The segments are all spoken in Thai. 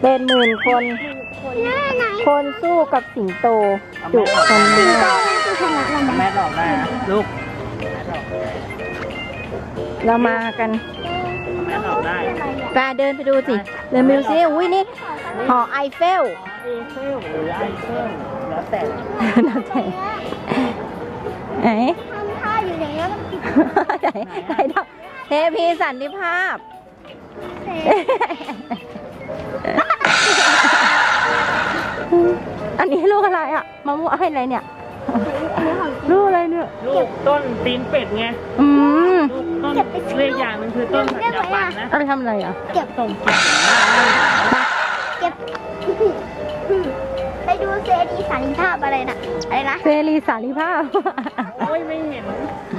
เป็นหมื่นคนคน หน้าไหนคนสู้กับสิงโตจุคนสิงมากโตนั่นคือชนะเราไหมแม่ดอกได้นะลูกเรามากันแม่ดอกได้ปาเดินไปดูสิ เดินไปดูสิอุ้ยนี่หอไอเฟลเอเฟลหรือไอเฟลแล้วแต่น่าใจไหนทำท่าอยู่อย่างนี้แล้วก็ผิดไหนไหนดอกเทพีสันติภาพเซ อันนี้ลูกอะไรอะมะม่วงให้อะไรเนี่ย ลูกอะไรเนี่ย ลูกต้นตีนเป็ดไง อืมลูกต้นเรียกอย่างหนึงคือต้นสัญญาบันนะเอาไปทำอะไรอะ เก็บส่งกลิ่นมากเลยเก็บ ไปดูเซดีสันนิภาพอะไรนะอะไรนะเสรีสารีภาพ โอ้ยไม่เห็น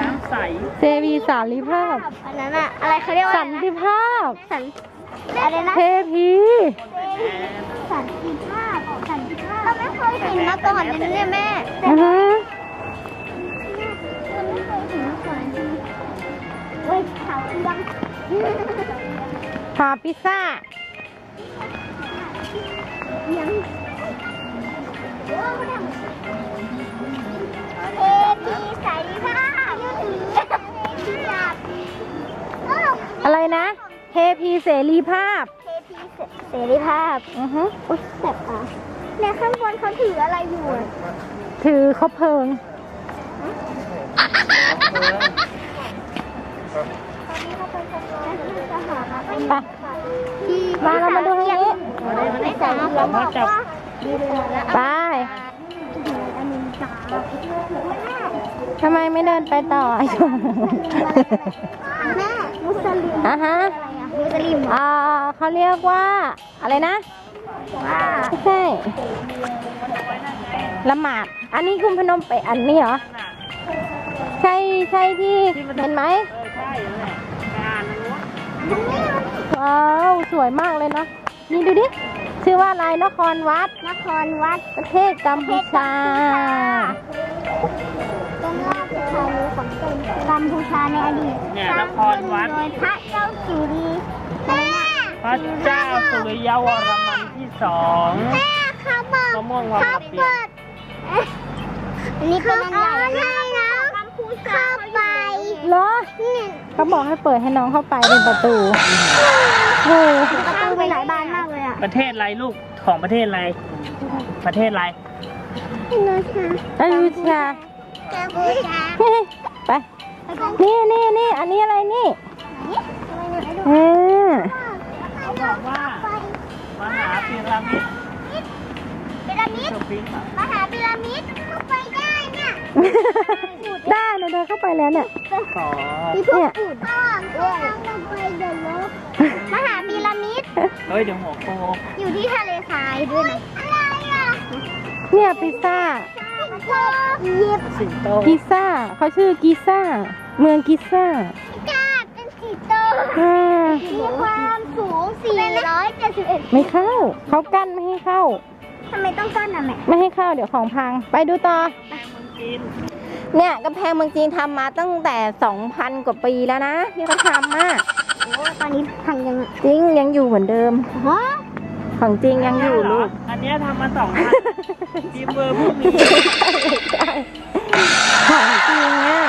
น้ำใสเสรีสารีภาพ อันนั้นอะอะไรเขาเรียกว่าสันติภาพ สัน อะไรนะเทพีสันติภาพสันติภาพเราไม่เคยเห็นมาก่อนเลยนะเนี่ยแม่อือฮะเราไม่เคยเห็นมาก่อนเว้ยเขายังหอพิซซ่ายังเอพีสายภาพที่หลับอะไรนะ เทพีเสรีภาพ เทพีเสรีภาพอือฮึอุ๊ยแสบตาเนี่ยข้างบนเขาถืออะไรอยู่อะถือเขาเพลิงไปมาเรามาดูทางนี้ ไม่สามารถบอกว่าไปทำไมไม่เดินไปต่อ แม่มุสลิม อะฮะ อะไรอะมุ สลิมเหรออ่าเขาเรียกว่าอะไรนะว่าไม่ใช่ละหมาดอันนี้คุณพนมเปญอันนี้เหรอ ใช่ใช่ที่เห็นไหมเออใช่นั่นแหละไปอ่านนะนู้นว้าวสวยมากเลยนะนี่ดูดิ ชื่อว่าอะไรนครวัด นครวัดประเทศกัมพูชาเป็นราชธานีของกัมพูชาในอดีตเนี่ยสนร้างครวัดโดยพระเจ้าสุรีแม่ พระเจ้าสุริยวรมันที่สองแม่เขาบอกมะม่วงวางเขากระเปียเปิกดอันนี้เป็นอันใหญ่นะกัมพูชาเข้าไปเหรอเนี่ยเขาบอกให้เปิดให้น้องเข้าไปเป็นประตูโอ้ประตูไปหลายบานมากเลยอะประเทศอะไรลูกของประเทศอะไร ประเทศอะไรอยุธยากัมพูชาไป นี่นี่นี่อันนี้อะไรนี่เออ เขาบอกว่า มหาพีระมิดพีระมิดสฟิงค์อะมหาพีระมิดเข้าไปได้เนี่ยได้เราเดินเข้าไปแล้วเนี่ยขอมีพวกอุดอ้อมด้วยลงไปเดินลบมหาพีระมิดเฮ้ยเดี๋ยวหัวโคอยู่ที่ทะเลทรายด้วยนะอะไรอะเนี่ยพิซซ่าเย็บสิงโตกิซ่าเขาชื่อกิซ่า เมืองกิซ่าจ้าเป็นสีโตอ่ามีความ สูง 471 ไม่เข้า เขากั้นไม่ให้เข้า ทำไมต้องกั้นอะแม่ ไม่ให้เข้าเดี๋ยวของพัง ไปดูต่อแมงมุมจีนเนี่ยกำแพงเมืองจีนทำมาตั้งแต่ 2,000 กว่าปีแล้วนะที่เขาทำอะโอ้ตอนนี้พังยังอะจริงยังอยู่เหมือนเดิม ฮะของจริงยังอยู่ลูก อันเนี้ยทำมาสองพันทีมเบอร์พวกนี้ของจริงอะ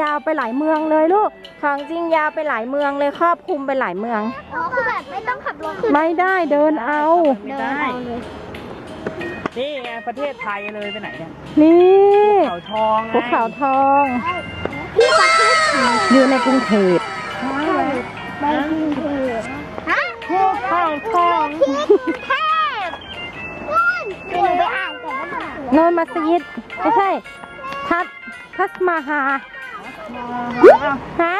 ยาวไปหลายเมืองเลยลูก ของจริงยาวไปหลายเมืองเลยครอบคลุมไปหลายเมือง อ๋อคือแบบไม่ต้องขับรถขึ้นไม่ได้เดินเอา ไม่เดินได้เอาเลยนี่ไงประเทศไทยเลยไปไหนเนี่ยนี่เขาทองไงภูเขาทองพี่ประเทศอยู่ในกรุงเทพไม่ดีเลยฮะภูเขาทองที่กรุงเทพนู่นเดี๋ยวหนูไปอ่านก่อนว่ามันคือโนนมัสยิดไม่ใช่ ทัศทัศมาฮา ฮะ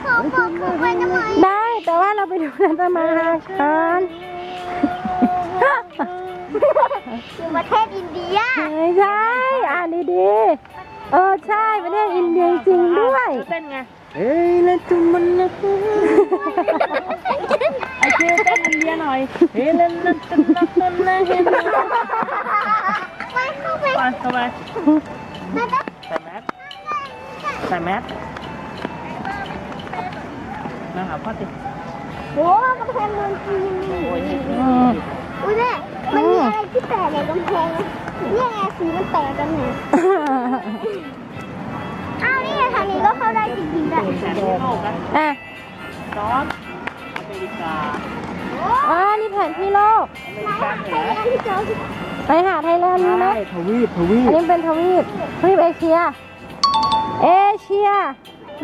เขาบอกหนูไปทำไมได้แต่ว่าเราไปดูทัศมาฮากันอยู่ประเทศอินเดียไม่ใช่อ่านดีๆเออใช่ประเทศอินเดียจริงด้วยเต้นไงเอ้ย ไปหาไทยแลนด์มีไหมใช่ทวีปทวีอันปนี้เป็นทวีปทวีปเอเชีย เอเชีย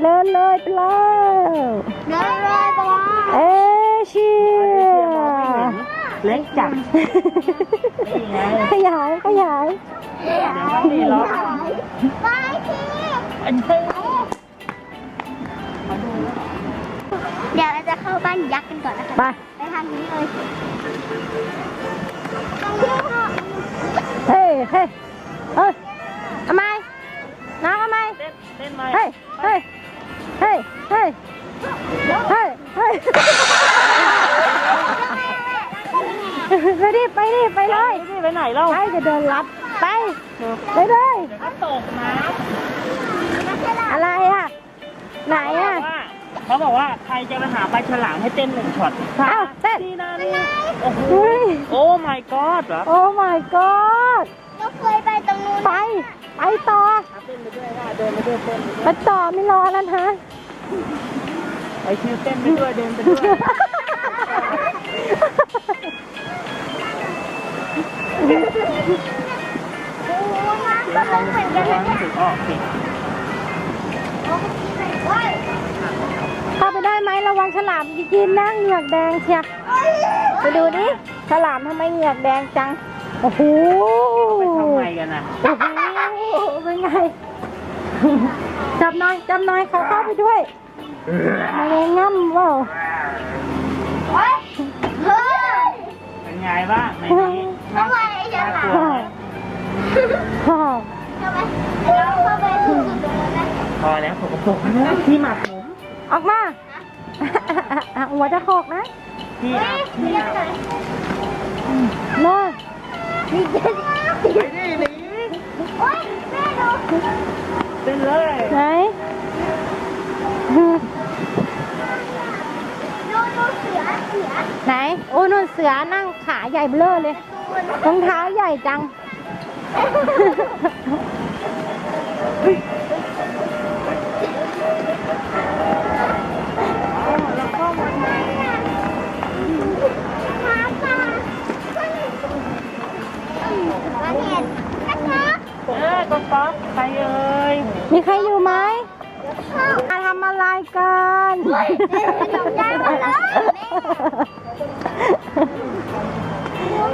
เลินเลยไปแล้วเดินเลยไปแล้วเอเชียเล็กจัดนี่ไงขยายขยายเดี๋ยวมันมีล็อกไปที่อันนี้เดี๋ยวเราจะเข้าบ้านยักษ์กันก่อนนะคะ ไป ไปทางนี้เลยตรงนี้ค่ะ เฮ้ยเฮ้ยเฮ้ยทำไมน้องทำไมเต้นเต้นไหมเฮ้ยเฮ้ยเฮ้ยเฮ้ยเฮ้ยเฮ้ยไปดิไปดิไปเลยนี่ไปไหนเล่าไปจะเดินลัดไปไปเลยเดี๋ยวก็ตกน้อะไรอะไหนำอะว่า เขาบอกว่าใครจะไปหาปลาฉลามให้เต้นหนึ่งช็อตอ้าวเต้น นี่นะนี่โอ้โหเฮ้ย โอ้ my god เหรอโอ้ my god เราเคยไปตรงนู้นไป ไปต่อเต้นไปด้วยค่ะเดินไปด้วยเต้นไปด้วยไปต่อไม่รอแล้วนะไอคิวเต้นไปด้วยเดินไปด้วยโอ้โหน้ำก็ลงเหมือนกันนะเนี่ยถึงออกสิ โอ้โห เฮ้ยเข้าไปได้ไหมระวังฉลามกินนั่งเหงือกแดงเชียไปดูดิฉลามทำไมเหงือกแดงจังโอ้โหไปทำไมกันน่ะโอ้โหเป็นไงจับหน่อยจับหน่อยเขาเข้าไปด้วยมาเลยง่ำเปล่าเฮ้ยเฮ้ยเป็นไงบ้างในนี้น่าทำไมไอ้ฉน่าลากลัวมไหมฮ่าทำไมเราเข้าไปสุดๆเลยนะ พอแล้วสกปรกนะที่หมักหมูออกมาหัวจะโขกนะที่เฮ้ยเรียกหน่อยน่านี่เจ๊ไปดิหนีโอ๊ยแม่ดูเป็นเลยไหนดูดูเสือเสือไหนโอ้ยนุ่นเสือนั่งขาใหญ่เบ้อเร่อเลยรองเท้าใหญ่จัง เออก็ป๊อกใครเอ่ยมีใครอยู่ไหมเข้ามาทำอะไรกันขนมได้มาแล้ว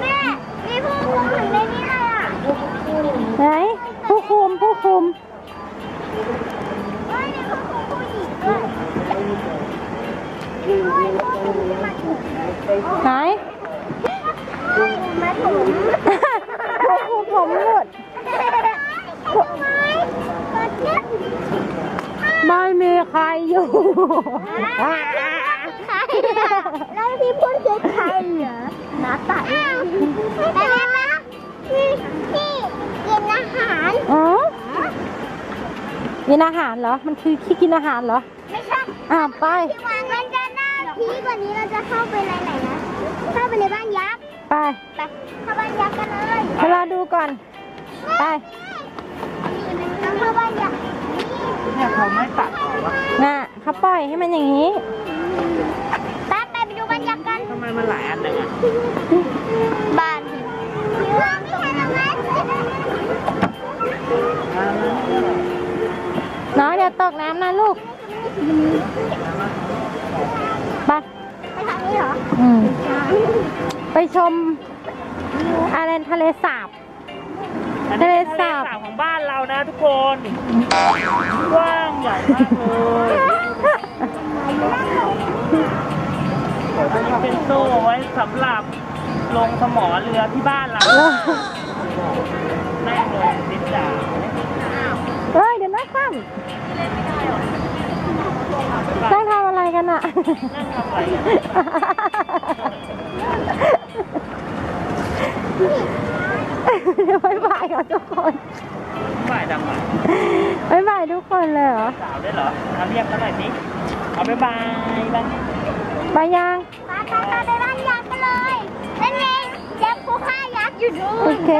แม่มีผู้คุมถึงในนี้เลยอะไหนผู้คุมผู้คุมเฮ้ยมีผู้คุมผู้หญิงด้วยเฮ้ยผู้คุมที่มาถึงไหนเฮ้ยมาถึงผู้คุมผมหลุดทำ ไมกดเนี่ยไม่มีใครอยู่ใครอะแล้วที่พูดคือใครเหรอน้าตายไปแล้วนะที่ที่กินอาหารอ๋อกินอาหารเหรอ มันคือขี้กินอาหารเหรอ ไม่ใช่อ่าไปที่วางมันจะน่าพีกว่านี้เราจะเข้าไปในไหนนะ เข้าไปในบ้านยักษ์ ไป ไป เข้าบ้านยักษ์กันเลยเวลาดูก่อน ไป เราเข้าบ้านยักษ์เนี่ยเขาไม่ตัดหรอวะน่ะเขาปล่อยให้มันอย่างนี้ไปไปไปดูบ้านยักษ์กันทำไมมันหลายอันเลยอะบ้านเราไม่ใช่ตรงนั้นน้อยเดี๋ยวตกน้ำนะลูก ไป ไปทางนี้เหรออืม ไปชมอะไรทะเลสาบอันนี้เป็นทะทะเลเลสาบสา บของบ้านเรานะทุกคนกว้างใหญ่มากเลยอันนี้เป็นตู้ไว้สำหรับลงสมอเรือที่บ้านเราแม่งเลยติดจ่าเฮ้ยเดี๋ยวนะข้ามนั่งทำอะไรกันอะนั่งทำอะไรกัน เดี๋ยวบายบายกับทุกคน บ่ายดำอะบายบายทุกคนเลยเหรอสาวด้วยเหรอเอาเรียกเขาหน่อยสิเอาบ๊ายบายบ้างไปยังไปไปไปไปบ้านยักษ์กันเลยนั่นไงยักษ์ผู้ฆ่ายักษ์อยู่นู่โอนเค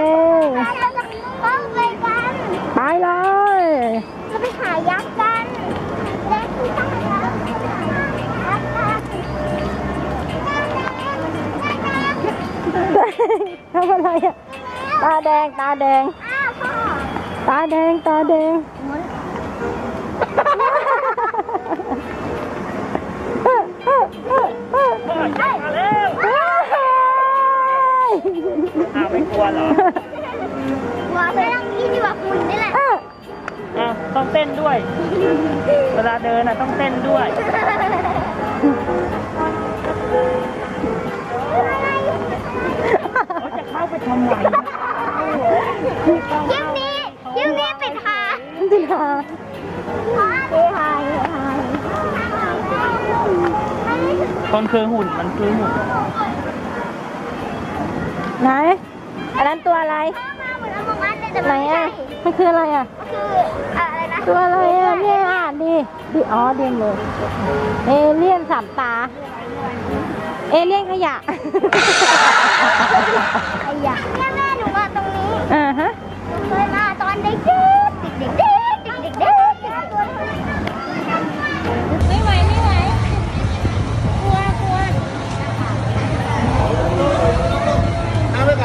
เราจะเข้าไปกัน ไปเลยเราไปหายักษ์กันยักษ์ผู้ฆ่ายักษ์ยักษ์ยักษ์ทำอะไรอะตาแดงตาแดง อ้าวพ่อ ตาแดงตาแดงพ่อจับมาแล้วอ้าวไม่กลัวเหรอหัวไปนั่งที่ดีกว่าคุณนี่แหละอ้าวต้องเต้นด้วย เวลาเดินอะต้องเต้นด้วยเขาจะเข้าไปทำไมคลิปนี้ สิคะเฮ้ยไฮไฮคนคือหุ่นมันคือหุ่นไหนอันนั้นตัวอะไรมาเหมือนอมองอัสเลยแต่ไหนไม่ใช่อะมันคืออะไรอะคืออะไรนะตัวอะไรอะเนี่ยอ่านดิดิอ๋อเดียนเลยเอเลี่ยนสามตา เอเลี่ยนขยะไอ้ยะ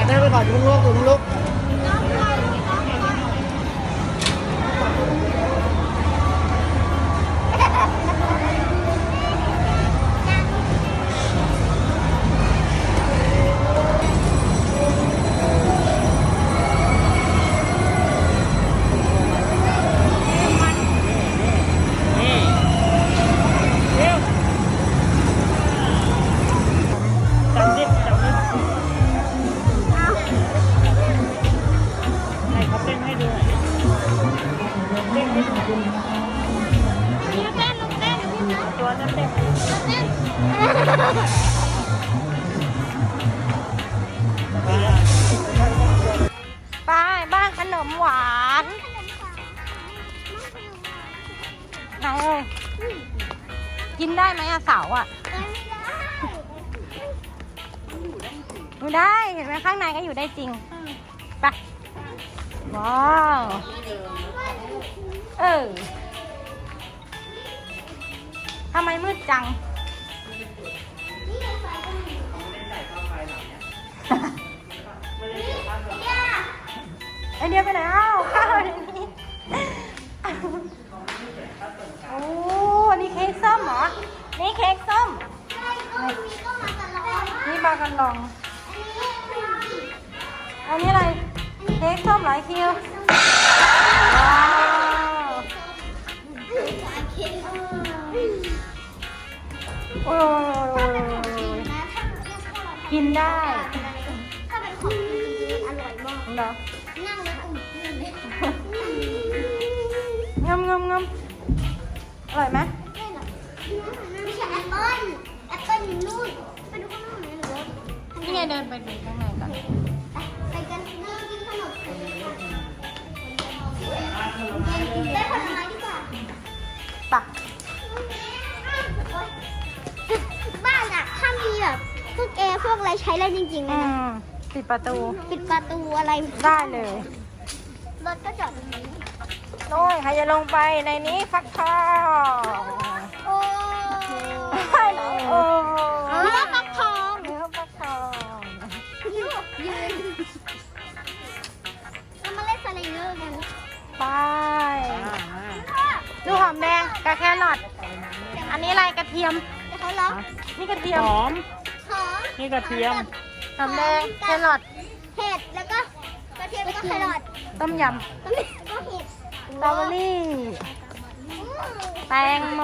นั่งไปก่อนนั่งไปก่อนอยู่ลุกอยู่ลุก ไปบ้านขนมหวานไหนเอ่ยกินได้ไหมอะเสาอะอยู่ได้เห็นไหมข้างในก็อยู่ได้จริงไปว้าว เออ ทำไมมืดจัง ไอเดียไปไหนอ้าวข้าวในนี้โอ้นี่เค้กส้มเหรอ นี่เค้กส้ม นี่บากันลอง อันนี้อะไร เค้กส้มหรอไอคิวว้ โอ้ยกินได้ถ้าเป็นของอร่อยมากเหรอนั่งแล้วอุ่นขึ้นเลยงำงำงำอร่อยไหม ปิดประตู ปิดประตูอะไรได้เลย รถก็จอดตรงนี้โอ้ยใครจะลงไปในนี้ฟักทองโอ้โอ้เนื้อฟักทองเนื้อฟักทองยืนยืนเรามาเล่นสไลเดอร์กันไปมามาดูหอมแดงกับแครอทอันนี้อะไรกระเทียมเดี๋ยวเขาล็อกนี่กระเทียมหอมหอมนี่กระเทียม หอมแดงแครอทเห็ดแล้วก็กระเทียมแล้วก็แครอทต้มยก็มีก็เห็ดำสตรอเบอรี่แตงโม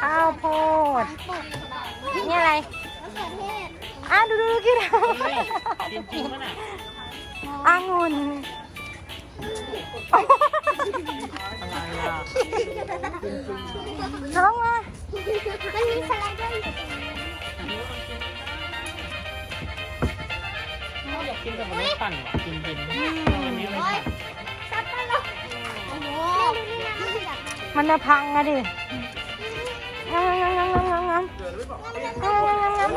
ข้าวโพดนี่อะไรมะเขือเทศอ้าวดูดูดูกินกินจริงปะน่ะองุ่นอะไรล่ะ น้องมา มันมีส กินกับมะเขือปั่นกินกินอันนี้เลยค่ะซับไปเลยโอ้โหมันจะพังอะดิงางงางงางงางงงงงงงงงงงง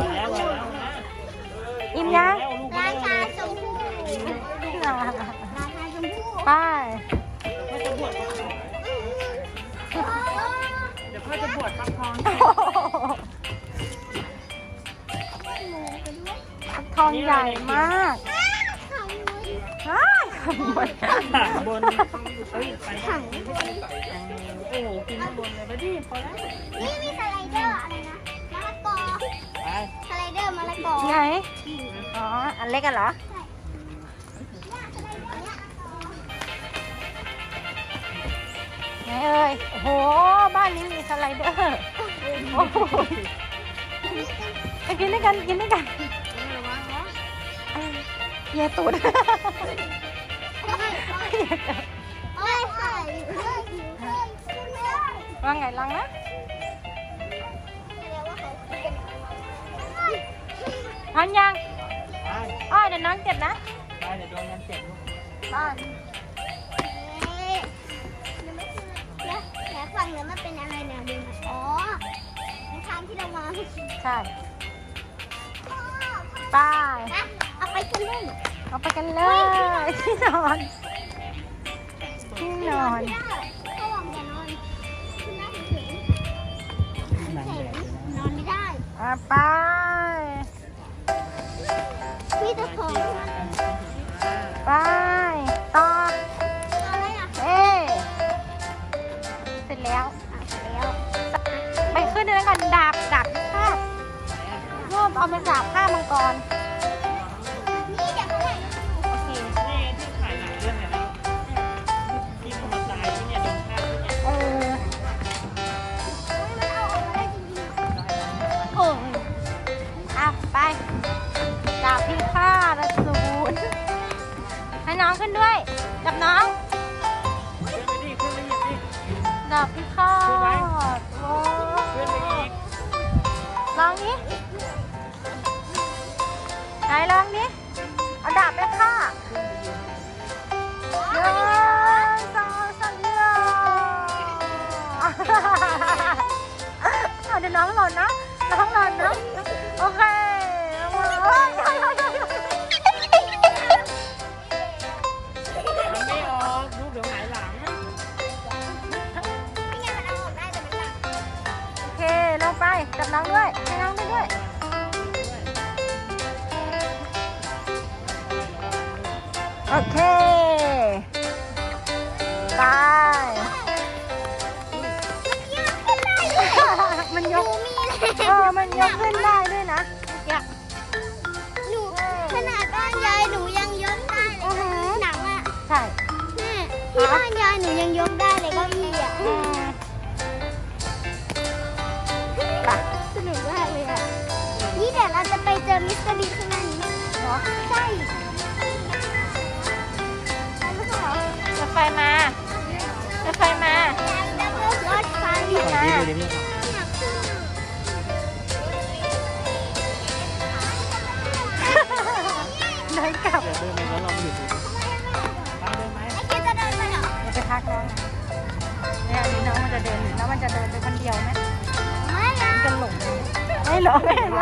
อิ่มยังแล้วลูกราชาชมพูราชาชมพูไปไม่จะบวชเดี๋ยวพ่อจะบวชปักทองทองใหญ่มาก อ้ายขโมยถังบนเฮ้ยไปถังโอ้โหกินข้างบนเลยไปดิพอแล้วนี่มีสไลเดอร์อะไรนะมะละกอสไลเดอร์มะละกอไหนอ๋ออันเล็กกันเหรอไหนเอ่ยโอ้โหบ้านนี้มีสไลเดอร์โอ้โหไปกินด้วยกันกินด้วยกันเยตูด โอ้ยไข่ว่าไงลังนะพร้อมยังไปอ้อยเดี๋ยวน้องเจ็บนะไปเดี๋ยวโดนมันเจ็บลูกบ้านแผลฝั่งนั้นมันเป็นอะไรเนี่ยดูนะอ๋อในทางที่เรามาใช่ไป้ายนะเอาไปกันเลย เอาไปกันเลยที่นอนที่ นอนไม่ได้เขาบอกอย่านอนขึ้นได้เฉยหนังแดงๆนอนไม่ได้ อะไป พี่จะขอไป ต่อ อะไรอะเอ๊เสร็จแล้ว อะแล้ว ไปขึ้นด้วยกันดาบดาบพิฆาตรวบเอาไปดาบฆ่ามังกร ให้น้องขึ้นด้วยกับน้อง ขึ้นไปดิขึ้นไปอีกดิดาบพิฆาตโอ้ขึ้นไปอีกลองนี้ไหนลองนี้เอาดาบไปฆ่าหนึ่งสองสามเดียวเอาเดี๋ยวน้องหล่นนะน้องหล่นนะ โอเค ไป มันยก เออ มันยกขึ้นได้ด้วยนะเมื่อกี้หนูขนาดบ้านยายหนูยังยกได้เลยหนังอะใช่แม่ที่บ้านยายหนูยังยกได้เลยเก็อี้อะอืมไปสนุกมากเลยอะนี่เดี๋ยวเราจะไปเจอมิสเตอร์บีข้างหน้านี้เนาะใช่ไปไม่ใช่เหรอรถไฟมา รถไฟมา รถไฟมาดีเลยพี่เดินกลับเดี๋ยวเดินไปแล้วลองหยุดดูไปเดินไหมไอ้เกดจะเดินไปเหรออย่าไปทักน้องนะเนี่ยอันนี้น้องมันจะเดินอยู่แล้วมันจะเดินไปคนเดียวไหมไม่นะมันจะหลงไหมไม่หลงไม่เห็นไห